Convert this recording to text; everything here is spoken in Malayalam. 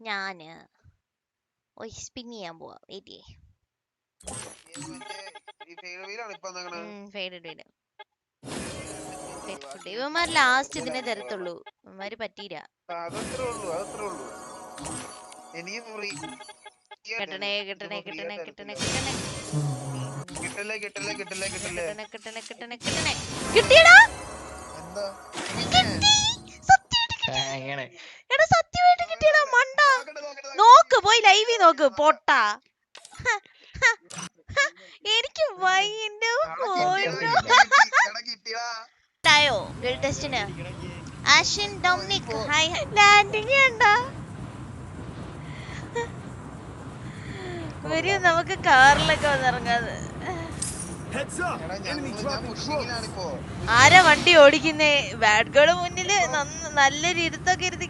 ഞാൻ ഓയ് സ്പിൻ ചെയ്യാൻ പോവാ വെയിറ്റ് ചെയ്യേ? ഇവന്മാർ ലാസ്റ്റ് ഇതിനെ തരത്തുള്ളൂ. ഇവന്മാര് പറ്റീര ആ, അതത്രേ ഉള്ളൂ അതത്രേ ഉള്ളൂ. എനിക്ക് ഫ്രീ കിട്ടണേ കിട്ടണേ കിട്ടണേ കിട്ടണേ കിട്ടണേ. കിട്ടല്ലേ കിട്ടല്ലേ കിട്ടല്ലേ കിട്ടല്ലേ? കിട്ടണേ കിട്ടണേ കിട്ടണേ കിട്ടണേ. കിട്ടിയടാ? എന്താ? കിട്ടി. സത്യമായിട്ട് പോയി ലൈവിൽ നോക്ക് പൊട്ട. എനിക്ക് കിട്ടിയടാ. ായോ ഗിൽ ടെസ്റ്റിന് ആഷൻ ഡൊമിനിക്. ഹായ്. ലാൻഡിങ് കണ്ടാ വരും നമുക്ക് കാറിലൊക്കെ വന്നിറങ്ങാതെ. ആരാ വണ്ടി ഓടിക്കുന്നേ? ബാഡ് ഗേൾ മുന്നിൽ നല്ല നല്ലൊരു ഇരുത്തൊക്കെ വരുന്നത്